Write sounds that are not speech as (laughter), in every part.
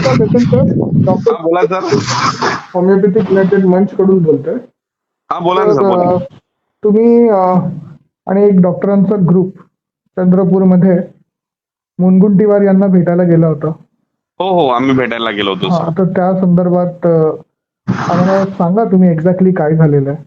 नमस्कार Sachin sir doctor बोला sir. Homeopathic united मंच कडून बोलतोय. हा बोला ना सर बोला. तुम्ही अ, आणि एक डॉक्टरांचा ग्रुप चंद्रपूरमध्ये मुनगुंटीवार यांना भेटायला गेला होता. हो हो आम्ही भेटायला गेलो होतो हा सर. तर त्या संदर्भात अ, आम्हाला सांगा तुम्ही एक्झॅक्टली काय झालेलं आहे.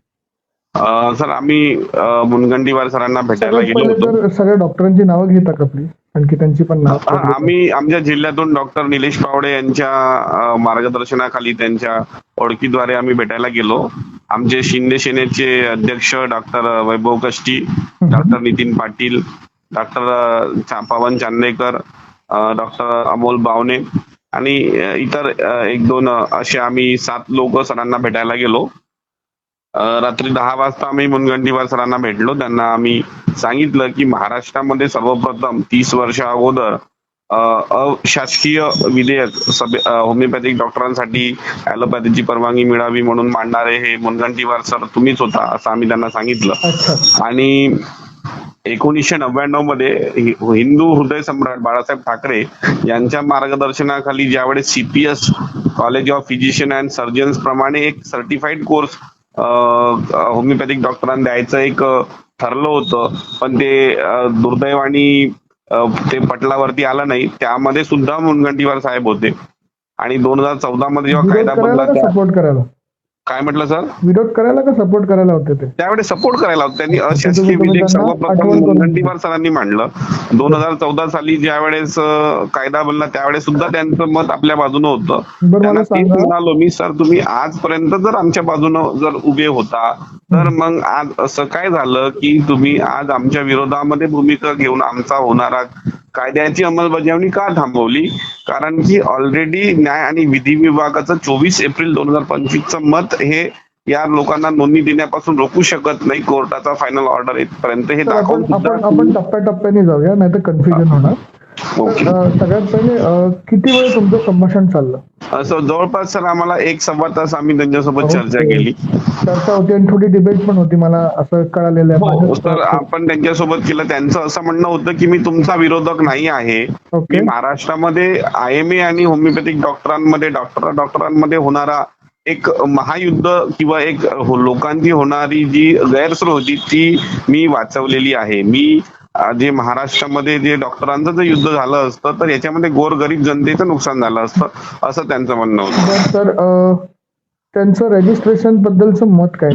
अं, सर आम्ही अं, मुनगंटीवार सरांना भेटायला सगळ्यात गेलो पहिले होतो. तर सगळ्या डॉक्टरांची नावं घेता का प्लीज त्यांची पण आम्ही आमच्या जिल्ह्यातून डॉक्टर निलेश पावडे यांच्या मार्गदर्शनाखाली त्यांच्या ओळखीद्वारे आम्ही भेटायला गेलो. आमचे शिंदे सेनेचे अध्यक्ष doctor Vaibhav Kashti doctor Nitin Patil doctor Pavan Chandekar doctor Amol Bawane आणि इतर एक दोन असे आम्ही सात लोक सरांना भेटायला गेलो. रात्री दहा वाजता आम्ही मुनगंटीवार सरांना भेटलो. त्यांना आम्ही सांगितलं की महाराष्ट्रामध्ये सर्वप्रथम तीस वर्षा अगोदर अशासकीय विधेयक सभे होमिओपॅथिक डॉक्टरांसाठी ॲलोपॅथीची परवानगी मिळावी म्हणून मांडणारे हे मुनगंटीवार सर तुम्हीच होता असं आम्ही त्यांना सांगितलं. आणि एकोणीसशे नव्याण्णवमध्ये हिंदू हृदय सम्राट बाळासाहेब ठाकरे यांच्या मार्गदर्शनाखाली ज्यावेळेस CPS college of physicians and surgeons प्रमाणे एक सर्टिफाईड कोर्स होमिओपॅथिक डॉक्टरांना द्यायचं एक ठरलं होतं. पण ते दुर्दैवाने ते पटलावरती आलं नाही. त्यामध्ये सुद्धा मुनगंटीवार साहेब होते. आणि दोन हजार चौदा मध्ये जेव्हा कायदा बनला त्या- सपोर्ट करायला? काय म्हटलं सर? विरोध करायला का सपोर्ट करायला होते ते? त्यावेळेस सपोर्ट करायला होता. त्यांनी अशासकीय विधेयक सर्वप्रथम मुनगंटीवार सरांनी मांडलं. दोन हजार चौदा साली ज्या वेळेस कायदा बनला त्यावेळेस सुद्धा त्यांचं मत आपल्या बाजूनं होतं. त्यांना तेच म्हणालो मी सर तुम्ही आजपर्यंत जर आमच्या बाजूनं जर उभे होता तर मग आज असं काय झालं की तुम्ही आज आमच्या विरोधामध्ये भूमिका घेऊन आमचा होणारा कायद्याची अंमलबजावणी का थांबवली? कारण की ऑलरेडी न्याय आणि विधी विभागाचं चोवीस एप्रिल दोन हजार पंचवीसचं मत हे या लोकांना नोंदणी देण्यापासून रोखू शकत नाही. कोर्टाचा फायनल ऑर्डर येतपर्यंत हे दाखवून आपण टप्प्याटप्प्याने जाऊया नाही तर कन्फ्युजन होणार सगळ्यात पहिले किती वेळ तुमचं संभाषण चाललं? असं जवळपास सर आम्हाला एक सव्वा तास आम्ही त्यांच्यासोबत चर्चा. केली. चर्चा होती आणि थोडी डिबेट पण होती मला असं कळालेलं आहे. हो तर आपण त्यांच्यासोबत केलं. त्यांचं असं म्हणणं होतं की मी तुमचा विरोधक नाही आहे. मी महाराष्ट्रामध्ये आय एम ए आणि होमिओपॅथिक डॉक्टरांमध्ये डॉक्टर डॉक्टरांमध्ये होणारा एक महायुद्ध किंवा एक हो- लोकांची होणारी जी गैरसोय होती ती मी वाचवलेली आहे. मी जे महाराष्ट्रामध्ये जे डॉक्टरांचं जर युद्ध झालं असतं तर याच्यामध्ये गोरगरीब जनतेचं नुकसान झालं असतं असं त्यांचं म्हणणं होतं. सर अ, त्यांचं रजिस्ट्रेशन बद्दलचं मत काय?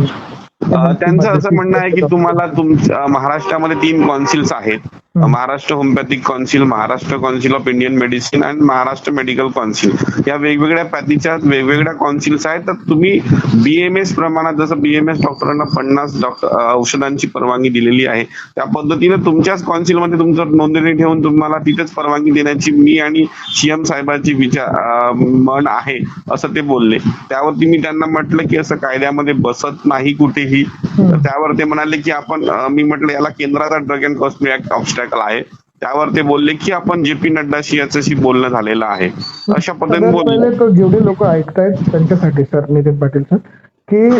त्यांचं असं म्हणणं आहे की तुम्हाला तुमच्या महाराष्ट्रामध्ये तीन कॉन्सिल्स आहेत. Maharashtra homeopathic council Maharashtra council of Indian medicine आणि महाराष्ट्र मेडिकल कौन्सिल या वेगवेगळ्या पॅथीच्या वेगवेगळ्या कौन्सिल्स आहेत. तर तुम्ही बीएमएस प्रमाणात जसं बीएमएस डॉक्टरांना पन्नास डॉक्टर औषधांची परवानगी दिलेली आहे. त्या पद्धतीने तुमच्याच कौन्सिलमध्ये तुमचं नोंदणी ठेवून तुम्हाला तिथेच परवानगी देण्याची मी आणि सीएम साहेबांची विचार मन आहे असं ते बोलले. त्यावरती मी त्यांना म्हटलं की असं कायद्यामध्ये बसत नाही कुठेही. तर त्यावर ते म्हणाले की आपण मी म्हटलं याला केंद्राचा drug and cosmetics act obstacle आहे. त्यावर ते बोलले की आपण जे पी नड्डाशी याच्याशी बोलणं झालेलं आहे. अशा पद्धतीने बोलले जेवढे लोक ऐकतायत त्यांच्यासाठी सर नितीन पाटील सर की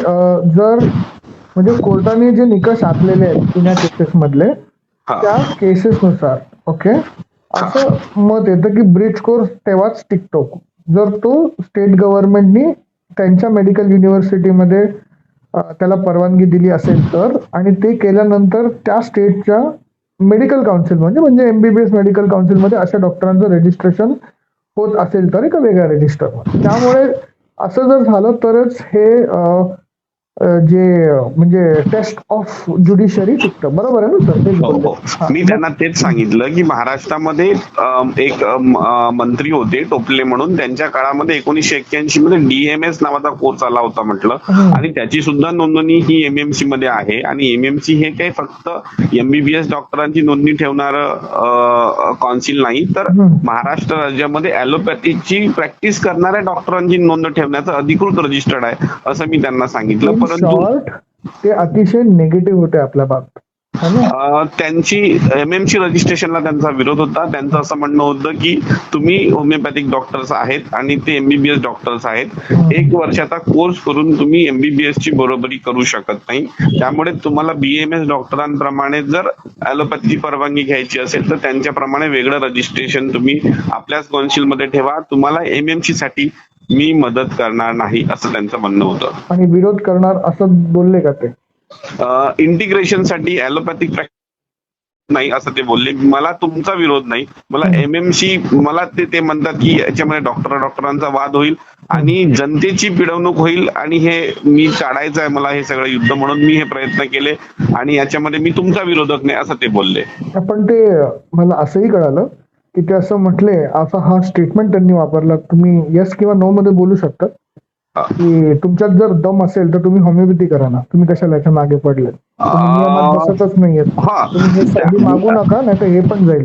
जर म्हणजे कोर्टाने जे निकष आखलेले आहेत पुण्या केसेस मधले त्या केसेस नुसार ओके असं मत येतं की ब्रिज कोर्स तेव्हाच टिकतो. जर तो स्टेट गव्हर्नमेंटनी त्यांच्या मेडिकल युनिव्हर्सिटीमध्ये त्याला परवानगी दिली असेल तर आणि ते केल्यानंतर त्या स्टेटच्या मेडिकल काउन्सिल म्हणजे म्हणजे एमबीबीएस मेडिकल काउन्सिलमध्ये अशा डॉक्टरांचं रजिस्ट्रेशन होत असेल तर एका वेगळ्या रजिस्टरमध्ये त्यामुळे असं जर झालं तरच हे जे म्हणजे टेस्ट ऑफ ज्युडिशरी टिकतं बरोबर आहे ना सर? हो. हो. मी त्यांना तेच सांगितलं की महाराष्ट्रामध्ये एक मंत्री होते टोपले म्हणून. त्यांच्या काळामध्ये एकोणीसशे एक्क्याऐंशी मध्ये डीएमएस नावाचा कोर्स आला होता म्हटलं. आणि त्याची सुद्धा नोंदणी ही एमएमसी मध्ये आहे. आणि एमएमसी हे काही फक्त एमबीबीएस डॉक्टरांची नोंदणी ठेवणारं कौन्सिल नाही. तर. महाराष्ट्र राज्यामध्ये ॲलोपॅथीची प्रॅक्टिस करणाऱ्या डॉक्टरांची नोंद ठेवण्याचं अधिकृत रजिस्टर्ड आहे असं मी त्यांना सांगितलं. शॉर्ट ते अतिशय निगेटिव्ह होते आपल्या बाबत है त्यांची एमएमसी रजिस्ट्रेशनला त्यांचा विरोध होता. त्यांचं असं म्हणणं होतं की तुम्ही होमिओपॅथिक डॉक्टर्स आहेत आणि ते एमबीबीएस डॉक्टर्स आहेत. एक वर्षाचा कोर्स करून तुम्ही एमबीबीएस ची बरोबरी करू शकत नाही. त्यामुळे तुम्हाला बीएमएस डॉक्टरांप्रमाणे जर ऍलोपॅथीची परवानगी घ्यायची असेल तर त्यांच्याप्रमाणे वेगळं रजिस्ट्रेशन तुम्ही आपल्याच काउन्सिलमध्ये ठेवा. तुम्हाला एमएमसी साठी मी मदत करणार नाही असं त्यांचं म्हणणं होतं. आणि विरोध करणार असं बोलले का ते? इंटिग्रेशनसाठी ऍलोपॅथिक नाही असं ते बोलले. मला तुमचा विरोध नाही. मला एमएमसी मला ते ते म्हणतात की याच्यामध्ये डॉक्टर डॉक्टरांचा वाद होईल आणि जनतेची पिडवणूक होईल आणि हे मी टाळायचं आहे मला हे सगळं युद्ध म्हणून मी हे प्रयत्न केले आणि याच्यामध्ये मी तुमचा विरोधक नाही असं ते बोलले. पण ते मला असंही कळालं की ते असं म्हटले असा हा स्टेटमेंट त्यांनी वापरला. तुम्ही येस किंवा नो मध्ये बोलू शकता. की तुमच्यात जर दम असेल तर तुम्ही होमिओपॅथी करा ना. तुम्ही कशाला याच्या मागे पडले? बसतच हा. तुम्ही हे मागू नका नाही तर हे पण जाईल?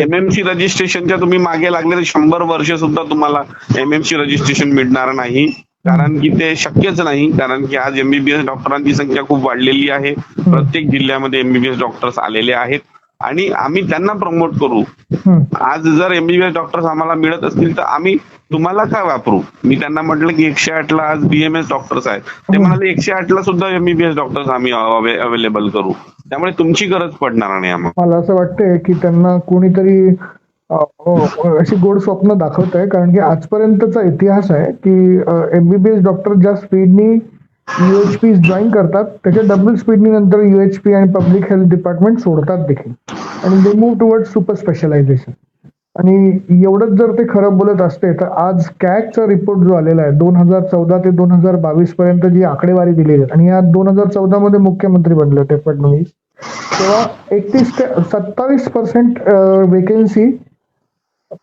एमएमसी रजिस्ट्रेशनच्या तुम्ही मागे लागले तर शंभर वर्ष सुद्धा तुम्हाला एमएमसी रजिस्ट्रेशन मिळणार नाही. कारण की ते शक्यच नाही. कारण की आज एमबीबीएस डॉक्टरांची संख्या खूप वाढलेली आहे. प्रत्येक जिल्ह्यामध्ये एमबीबीएस डॉक्टर्स आलेले आहेत. आणि आम्ही त्यांना प्रमोट करू. आज जर एमबीबीएस डॉक्टर्स आम्हाला मिळत असतील तर आम्ही तुम्हाला काय वापरू? मी त्यांना म्हटलं की एकशे आठ ला आज बीएमएस डॉक्टर्स आहेत. ते म्हणाले एकशे आठ ला सुद्धा एमबीबीएस डॉक्टर्स आम्ही अवेलेबल करू. त्यामुळे तुमची गरज पडणार नाही आम्हाला. मला असं वाटतंय की त्यांना कोणीतरी अ, अशी गोड स्वप्न दाखवत आहे कारण की आजपर्यंतचा इतिहास आहे की एमबीबीएस डॉक्टर ज्या स्पीडनी युएचपी जॉईन करतात त्याच्या डबल स्पीडनी नंतर युएचपी आणि पब्लिक हेल्थ डिपार्टमेंट सोडतात देखील. आणि they move toward super specialisation आणि एवढंच जर ते खरं बोलत असते तर आज कॅगचा रिपोर्ट जो आलेला आहे दोन हजार चौदा ते दोन हजार बावीस पर्यंत जी आकडेवारी दिली आहे आणि या दोन हजार चौदा मध्ये मुख्यमंत्री बनले होते फडणवीस तेव्हा एकतीस ते सत्तावीस पर्सेंट वेकेन्सी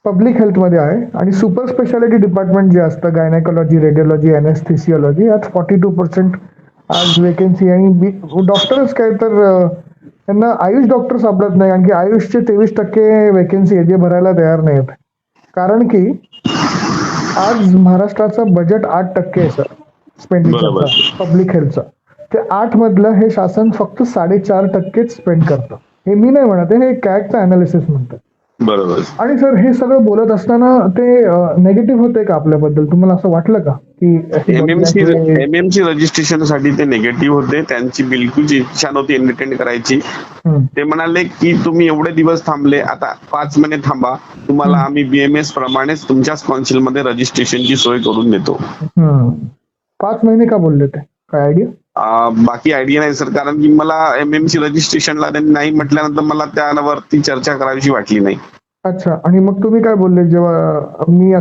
पब्लिक हेल्थमध्ये आहे. आणि सुपर स्पेशालिटी डिपार्टमेंट जे असतं गायनेकॉलॉजी रेडिओलॉजी अनेस्थेसिओलॉजी यात फॉर्टी टू पर्सेंट आज वेकेन्सी आणि डॉक्टरच काय तर त्यांना आयुष डॉक्टर सापडत नाही. कारण की आयुषचे तेवीस टक्के वेकेन्सी आहे जे भरायला तयार नाहीत. कारण की आज महाराष्ट्राचं बजेट आठ टक्के आहे सर. स्पेंडिचरचा पब्लिक हेल्थचा ते आठ मधलं हे शासन फक्त साडेचार टक्केच स्पेंड करतं. हे मी नाही म्हणत आहे, हे कॅगचं अनालिसिस म्हणतात. बरोबर. आणि सर हे सगळं बोलत असताना ते नेगेटिव्ह होते का आपल्याबद्दल? तुम्हाला असं वाटलं का की एमएमसी एमएमसी रजिस्ट्रेशनसाठी ते निगेटिव्ह होते. त्यांची बिलकुल इच्छा नव्हती एंटरटेन करायची. ते म्हणाले की तुम्ही एवढे दिवस थांबले. आता पाच महिने थांबा. तुम्हाला आम्ही बीएमएस प्रमाणेच तुमच्याच काउन्सिलमध्ये रजिस्ट्रेशनची सोय करून देतो. पाच महिने का बोलले ते? काय आयडिया बाकी आयडिया नाही सर कारण की मला एमएमसी रजिस्ट्रेशनला त्यांनी नाही म्हटल्यानंतर मला त्यावरती चर्चा करावीशी वाटली नाही. अच्छा आणि मग तुम्ही काय बोलले जेव्हा मी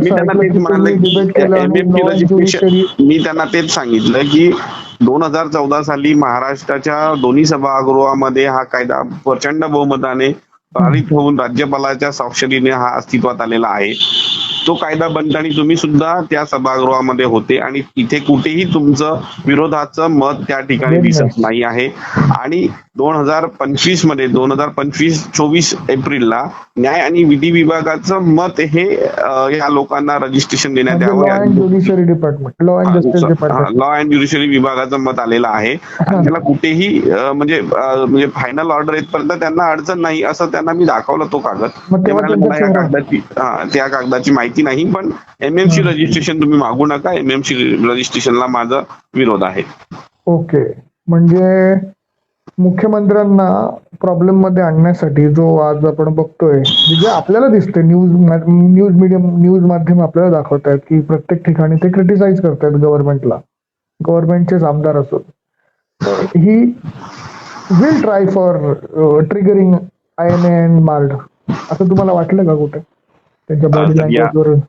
मी त्यांना तेच सांगितलं की दोन हजार चौदा साली महाराष्ट्राच्या दोन्ही सभागृहामध्ये हा कायदा प्रचंड बहुमताने पारित होऊन राज्यपालाच्या स्वाक्षरीने हा अस्तित्वात आलेला आहे. तो कायदा बनताना तुम्ही सुद्धा त्या सभागृहामध्ये होते आणि इथे कुठेही तुमचं विरोधाचं मत त्या ठिकाणी दिसत. नाही. आहे. आणि दोन हजार पंचवीसमध्ये दोन हजार पंचवीस चोवीस एप्रिलला न्याय आणि विधी विभागाचं मत हे या लोकांना रजिस्ट्रेशन देण्यात म्हणजे यावं judiciary department law and judiciary विभागाचं मत आलेलं आहे. आणि त्याला कुठेही म्हणजे म्हणजे फायनल ऑर्डर येतपर्यंत त्यांना अडचण नाही असं त्यांना मी दाखवला तो कागद. हा, त्या कागदाची माहिती नाही पण एमएमसी रजिस्ट्रेशन तुम्ही मागू नका. एमएमसी रजिस्ट्रेशनला माझा विरोध आहे. ओके. म्हणजे मुख्यमंत्र्यांना प्रॉब्लेममध्ये आणण्यासाठी जो आज आपण बघतोय जे आपल्याला दिसते न्यूज न्यूज मीडियम न्यूज माध्यम आपल्याला दाखवत आहेत की प्रत्येक ठिकाणी ते क्रिटिसाइज करतायत गव्हर्नमेंटला गव्हर्नमेंटचेच आमदार असो. He will try for triggering I N and MARD असं तुम्हाला वाटलं का कुठे? त्यांच्या बॉडी लँग्वेजवरून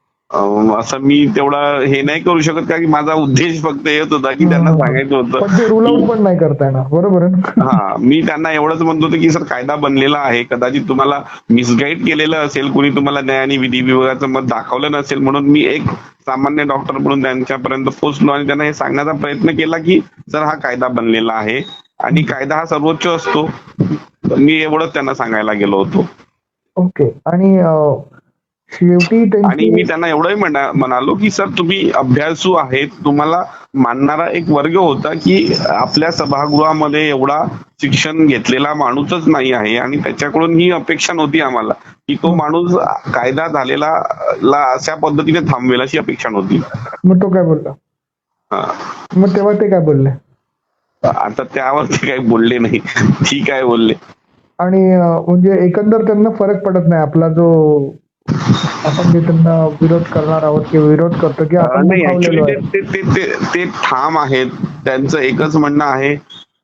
असं मी तेवढा हे नाही करू शकत का की माझा उद्देश फक्त हेच होता की त्यांना सांगायचं होतं. रूल आउट पण नाही करता येणार बरोबर? (laughs) हा मी त्यांना एवढंच म्हणतो होतो की सर कायदा बनलेला आहे. कदाचित तुम्हाला मिसगाईड केलेलं असेल कुणी तुम्हाला न्याय आणि विधी विभागाचं मत दाखवलं नसेल म्हणून मी एक सामान्य डॉक्टर म्हणून त्यांच्यापर्यंत पोहोचलो आणि त्यांना हे सांगण्याचा प्रयत्न केला की सर हा कायदा बनलेला आहे आणि कायदा हा सर्वोच्च असतो. मी एवढंच त्यांना सांगायला गेलो होतो. ओके. आणि आणि मी त्यांना एवढंही म्हणा म्हणालो की सर तुम्ही अभ्यासू आहेत. तुम्हाला मानणारा एक वर्ग होता की आपल्या सभागृहामध्ये एवढा शिक्षण घेतलेला माणूसच नाही आहे आणि त्याच्याकडून ही अपेक्षा नव्हती आम्हाला की तो माणूस कायदा झालेला ला अशा पद्धतीने थांबवेल अशी अपेक्षा नव्हती. मग तो काय बोलला? हा. मग तेव्हा ते काय बोलले? आता त्यावर ते काही बोलले नाही. ठीक आहे बोलले. आणि म्हणजे एकंदर त्यांना फरक पडत नाही. आपला जो आपण जे त्यांना विरोध करणार आहोत किंवा विरोध करतो की आपण नाही ऍक्च्युली ते ते ते ते ठाम आहेत. त्यांचं एकच म्हणणं आहे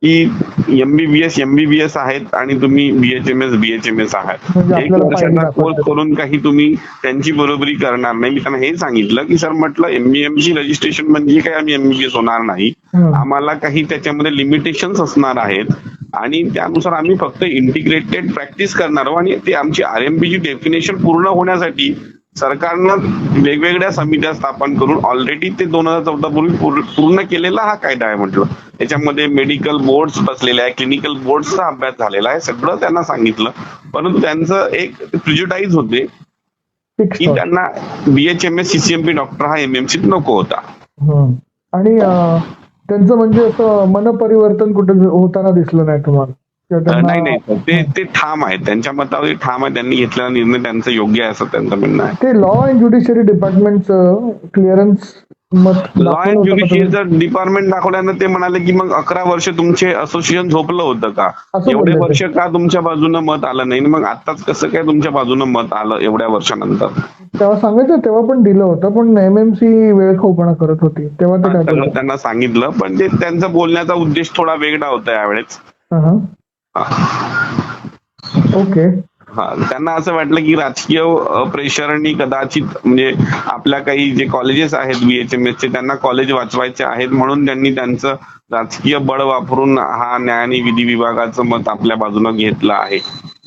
की एमबीबीएस एमबीबीएस आहेत आणि तुम्ही बीएचएमएस बीएचएमएस आहात. म्हणजे एक वर्षाचा कोर्स. करून काही तुम्ही त्यांची बरोबरी करणार नाही. मी त्यांना हे सांगितलं की सर म्हटलं एमबीएमसी रजिस्ट्रेशन म्हणजे काय? आम्ही एमबीबीएस होणार नाही. आम्हाला काही त्याच्यामध्ये लिमिटेशन्स असणार आहेत. आणि त्यानुसार आम्ही फक्त इंटिग्रेटेड प्रॅक्टिस करणार आहोत. आणि ते आमची आर एम ची डेफिनेशन पूर्ण होण्यासाठी सरकारनं वेगवेगळ्या समित्या स्थापन करून ऑलरेडी ते दोन हजार चौदा पूर्वी पूर्ण केलेला हा कायदा आहे म्हटलं. त्याच्यामध्ये मेडिकल बोर्ड बसलेले आहे क्लिनिकल बोर्डचा अभ्यास झालेला आहे सगळं त्यांना सांगितलं. परंतु त्यांचं एक प्रिज्युडाईज होते की त्यांना बीएचएमएस सीसीएमपी डॉक्टर हा एमएमसी नको होता. आणि त्यांचं म्हणजे असं मनपरिवर्तन कुठे होताना दिसलं नाही तुम्हाला? नाही नाही ते ते ठाम आहेत. त्यांच्या मतावर ठाम आहे. त्यांनी घेतलेला निर्णय त्यांचा योग्य आहे असं त्यांचं म्हणणं आहे. ते लॉ अँड ज्युडिशरी डिपार्टमेंटचं क्लिअरन्स लॉ? ज्युडिशियलचं डिपार्टमेंट दाखवल्यानं ते म्हणाले की मग अकरा वर्ष तुमचे असोसिएशन झोपलं होतं का? एवढे. वर्ष का तुमच्या बाजूनं मत आलं नाही? मग आताच कसं काय तुमच्या बाजूनं मत आलं एवढ्या वर्षानंतर? तेव्हा सांगायचं तेव्हा पण दिलं होतं पण एमएमसी वेळखाऊपणा करत होती. तेव्हा ते काय त्यांना सांगितलं पण ते त्यांचा बोलण्याचा उद्देश थोडा वेगळा होता यावेळेस. ओके. हा त्यांना असं वाटलं की राजकीय प्रेशरनी कदाचित म्हणजे आपल्या काही जे कॉलेजेस आहेत बीएचएमएस चे त्यांना कॉलेज वाचवायचे आहेत म्हणून त्यांनी त्यांचं राजकीय बळ वापरून हा न्याय आणि विधी विभागाचं मत आपल्या बाजूनं घेतलं आहे.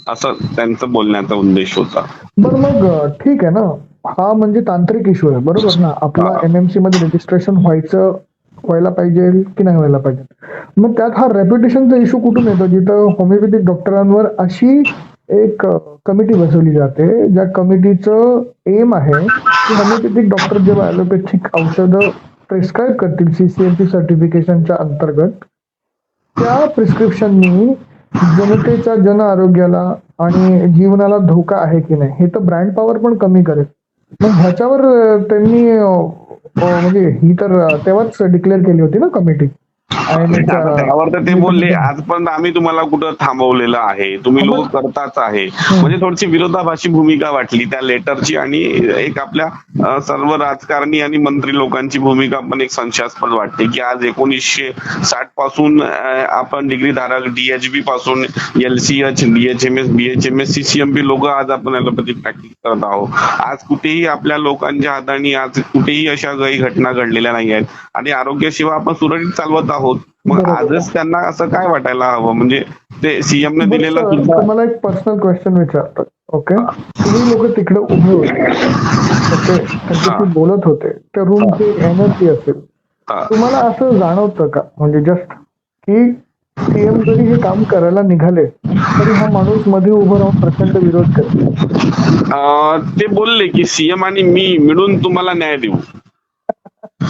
असं त्यांचं बोलण्याचा उद्देश होता. बरं मग ठीक आहे ना. हा म्हणजे तांत्रिक इश्यू आहे बरोबर ना? आपला. एमएमसी मध्ये रजिस्ट्रेशन व्हायचं व्हायला पाहिजे की नाही व्हायला पाहिजे? मग त्यात हा रेप्युटेशनचा इश्यू कुठून येतो? जिथं होमिओपॅथिक डॉक्टरांवर अशी एक कमिटी बसवली जाते ज्या कमिटीचं एम आहे की होमिओपॅथिक डॉक्टर जेव्हा ॲलोपॅथिक औषधं प्रिस्क्राईब करतील सीसीएमपी सर्टिफिकेशनच्या अंतर्गत त्या प्रिस्क्रिप्शननी जनतेच्या जन आरोग्याला आणि जीवनाला धोका आहे की नाही हे तर ब्रँड पॉवर पण कमी करेल. मग ह्याच्यावर त्यांनी म्हणजे ही तर तेव्हाच डिक्लेअर केली होती ना कमिटी (laughs) त्यावर तर ते बोलले आजपर्यंत आम्ही तुम्हाला कुठं थांबवलेलं आहे. तुम्ही लोक करताच आहे. म्हणजे थोडीशी विरोधाभासी भूमिका वाटली त्या लेटरची आणि एक आपल्या सर्व राजकारणी आणि मंत्री लोकांची भूमिका पण एक संशयास्पद वाटते की आज एकोणीसशे साठपासून आपण डिग्री धारक डीएचबी पासून एलसीएच डीएचएमएस बीएचएमएस सीसीएमबी लोक आज आपण ॲलोपॅथिक प्रॅक्टिस करत आहोत. आज कुठेही आपल्या लोकांच्या हाताने आज कुठेही अशा काही घटना घडलेल्या नाही आहेत. आणि आरोग्य सेवा आपण सुरळीत चालवत आहोत मग बरोबर. आजच त्यांना असं काय वाटायला हवं? म्हणजे ते सीएम ने दिलेलं तुम्हाला एक पर्सनल क्वेश्चन विचारतो ओके तुम्ही लोक तिकडे उभे होते. ओके? बोलत होते. त्या रूमची एनर्जी असेल. तुम्हाला असं जाणवतं का? म्हणजे जस्ट की सीएम जरी हे काम करायला निघाले तरी हा माणूसमध्ये उभं राहून प्रचंड विरोध करेल अं, ते बोलले की सीएम आणि मी मिळून तुम्हाला न्याय देऊ.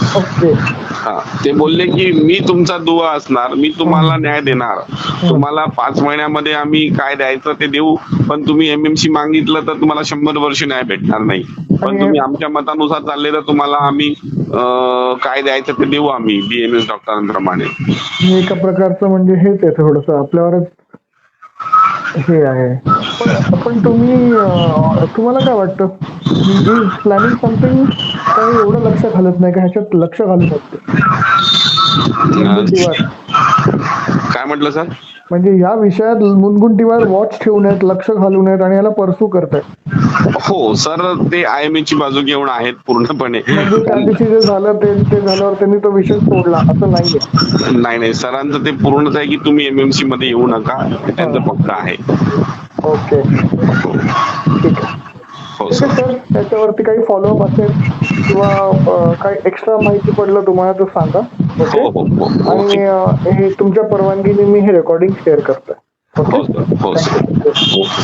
हा ते बोलले की मी तुमचा दुवा असणार मी तुम्हाला न्याय देणार. तुम्हाला पाच महिन्यामध्ये आम्ही काय द्यायचं ते देऊ पण तुम्ही एमएमसी मागितलं तर तुम्हाला शंभर वर्ष न्याय भेटणार नाही. पण तुम्ही आमच्या मतानुसार चालले तर तुम्हाला आम्ही काय द्यायचं ते देऊ आम्ही बीएमएस डॉक्टरांप्रमाणे. एका प्रकारचं म्हणजे हेच आहे थोडस आपल्यावरच हे आहे. पण तुम्ही तुम्हाला काय वाटतं? प्लॅनिंग समथिंग काही एवढं लक्ष घालत नाही का ह्याच्यात लक्ष घालू शकते. काय म्हटलं सर? म्हणजे या विषयात मुनगुंटीवर वॉच ठेवून आहेत लक्ष घालून आहेत आणि याला परसू करतायत. हो सर ते आय एम ची बाजू घेऊन आहेत पूर्णपणे. म्हणजे त्या दिवशी जे झालं ते ते झाल्यावर त्यांनी तो विषय सोडला असं नाहीये. नाही नाही सरांचं ते पूर्णच आहे की तुम्ही एमएमसी मध्ये येऊ नका हे. त्यांचं पक्क आहे. ओके. ठीक आहे. हो ठीक सर आहे सर त्याच्यावरती काही फॉलोअप असेल किंवा काही एक्स्ट्रा माहिती पडलं तुम्हाला तर सांगा. हो हो हो हो. आणि अं, हे तुमच्या परवानगीने मी हे रेकॉर्डिंग शेअर करतोय. हो सर हो सर ओके